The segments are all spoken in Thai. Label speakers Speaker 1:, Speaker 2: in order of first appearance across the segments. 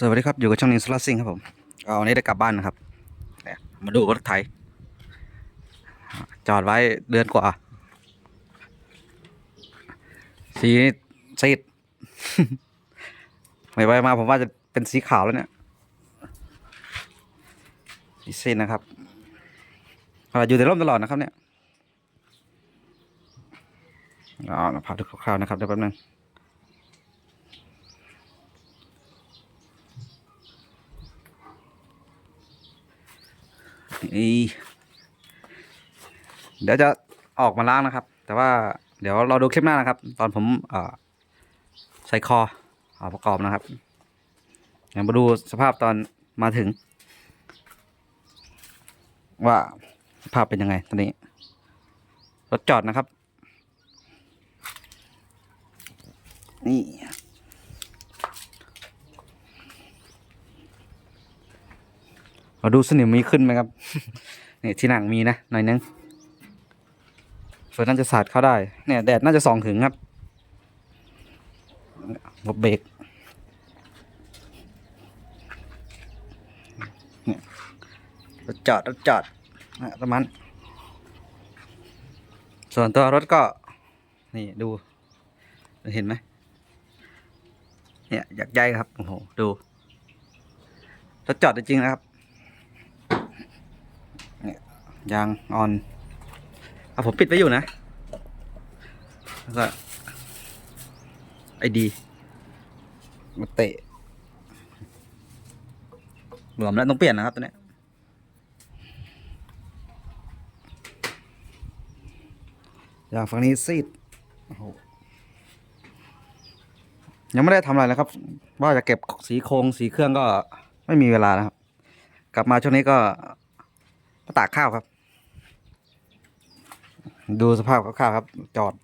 Speaker 1: สวัสดีครับ อยู่กับช่องนิวสลาซิงครับผมก็วันนี้ได้กลับบ้านนะครับ มาดูรถไถจอดไว้เดือนกว่า สีซีดไม่ไว้มาผมว่าจะเป็นสีขาวแล้วเนี่ยสีซีดนะครับอ่าอยู่ในร่มตลอดนะครับเนี่ยเอ๋อพาดูคร่าวๆนะครับเดี๋ยวแป๊บนึง นี่เดี๋ยวจะออกมาล้างนะครับ แต่ว่าเดี๋ยวเราดูคลิปหน้านะครับ ตอนผมใส่คออประกอบนะครับเดี๋ยวมาดูสภาพตอนมาถึง ว่าสภาพเป็นยังไงตอนนี้รถจอดนะครับ นี่ เราดูสนิมมีขึ้นไหมครับเนี่ยที่หนังมีนะหน่อยนึงเฟิร์นน่าจะสาดเข้าได้เนี่ยแดดน่าจะส่องถึงครับรถเบรกเนี่ยรถจอดรถจอดนะประมาณส่วนตัวรถก็ นี่ดู เห็นไหมเนี่ยอยากใยครับโอ้โหดูรถจอดจริงๆนะครับ ยางออนเอาผมปิดไว้อยู่นะแล้วก็ไอดีมาเตะหลวมแล้วต้องเปลี่ยนนะครับตัวเนี้ยยางฝั่งนี้ซีดโอ้โหยังไม่ได้ทำอะไรนะครับ ว่าจะเก็บสีโครงสีเครื่องก็ไม่มีเวลานะครับ กลับมาช่วงนี้ก็ตากข้าวครับ ดูสภาพคร่าวๆครับ จอด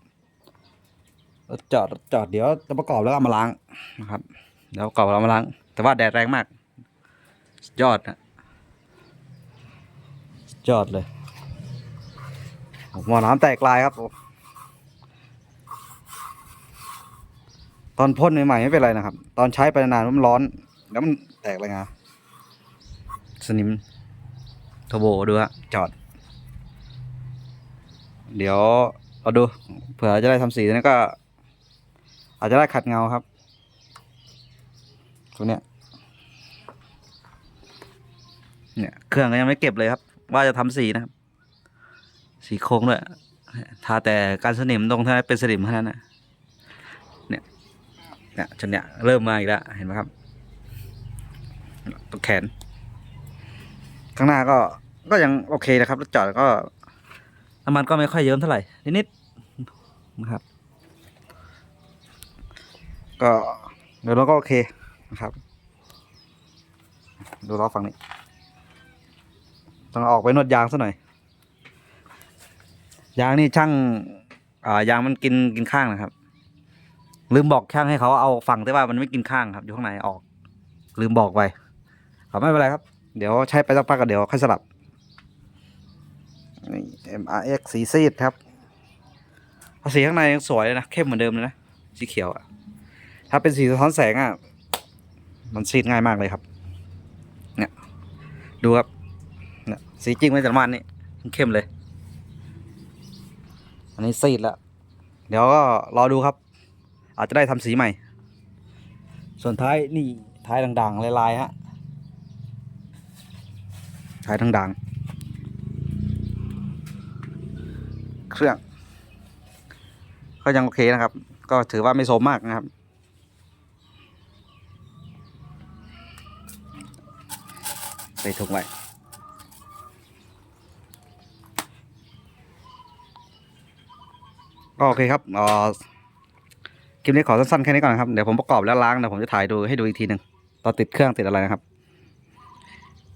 Speaker 1: จอดจอดเดี๋ยวจะประกอบแล้วเอามาล้างนะครับเดี๋ยวประกอบแล้วเอามาล้าง แต่ว่าแดดแรงมาก ยอดนะยอดเลยหมอน้ำแตกลายครับตอนพ่นใหม่ๆไม่เป็นไรนะครับ ตอนใช้ไปนานมันร้อน แล้วมันแตกเลยไงสนิมโทโบดูฮะจอด เดี๋ยวเราดูเผื่อจะได้ทำสีตัวนี้ก็ อาจจะได้ขัดเงาครับตัวเนี้ยเนี่ย เครื่องก็ยังไม่เก็บเลยครับ ว่าจะทำสีนะครับ สีโค้งด้วยทาแต่การสนิมตรงที่เป็นสนิมเท่านั้นนะเนี่ยเนี่ยจนเนี่ยเริ่มมาอีกแล้วเห็นไหมครับตรงแขน ข้างหน้าก็ก็ยังโอเคนะครับรถจอดก็ น้ำมันก็ไม่ค่อยเยิ้มเท่าไหร่นิดๆนะครับ ก็เดี๋ยวเราก็โอเคนะครับ ดูล้อฝั่งนี้ ต้องออกไปนวดยางซะหน่อย ยางนี่ช่างอ่ายางมันกินกินข้างนะครับ ลืมบอกช่างให้เขาเอาฝั่งที่ว่ามันไม่กินข้างครับ อยู่ข้างในออก ลืมบอกไปเขาไม่เป็นไรครับ เดี๋ยวใช้ไปสักพักก็เดี๋ยวค่อยสลับ นี่ MRX สีซีดครับสีข้างในยังสวยเลยนะเข้มเหมือนเดิมเลยนะสีเขียวอะถ้าเป็นสีสะท้อนแสงอะมันซีดง่ายมากเลยครับ เนี่ย ดูครับเนี่ยสีจริงไม่แต่ประมาณนี้เข้มเลย อันนี้ซีดแล้ว เดี๋ยวก็รอดูครับ อาจจะได้ทำสีใหม่ ส่วนท้ายนี่ท้ายด่างๆลายๆฮะใช้ทั้งดัง เครื่อง ก็ยังโอเคนะครับ ก็ถือว่าไม่โสมมากนะครับ ใส่ถุงไว้ก็โอเคครับเอ่อคลิปนี้ขอสั้นๆแค่นี้ก่อนนะครับ เดี๋ยวผมประกอบแล้วล้างเดี๋ยวผมจะถ่ายดูให้ดูอีกทีหนึ่งตอนติดเครื่องติดอะไรนะครับ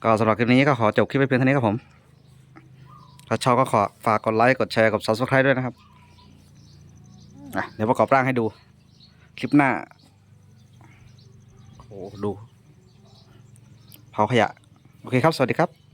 Speaker 1: ก็สำหรับคลิปนี้ก็ขอจบคลิปไปเพียงเท่านี้ครับผม ถ้าชอบก็ขอฝากกดไลค์กดแชร์กับ subscribe ด้วยนะครับอะเดี๋ยวประกอบร่างให้ดู คลิปหน้า โอ้ดู เผาขยะ โอเคครับ สวัสดีครับ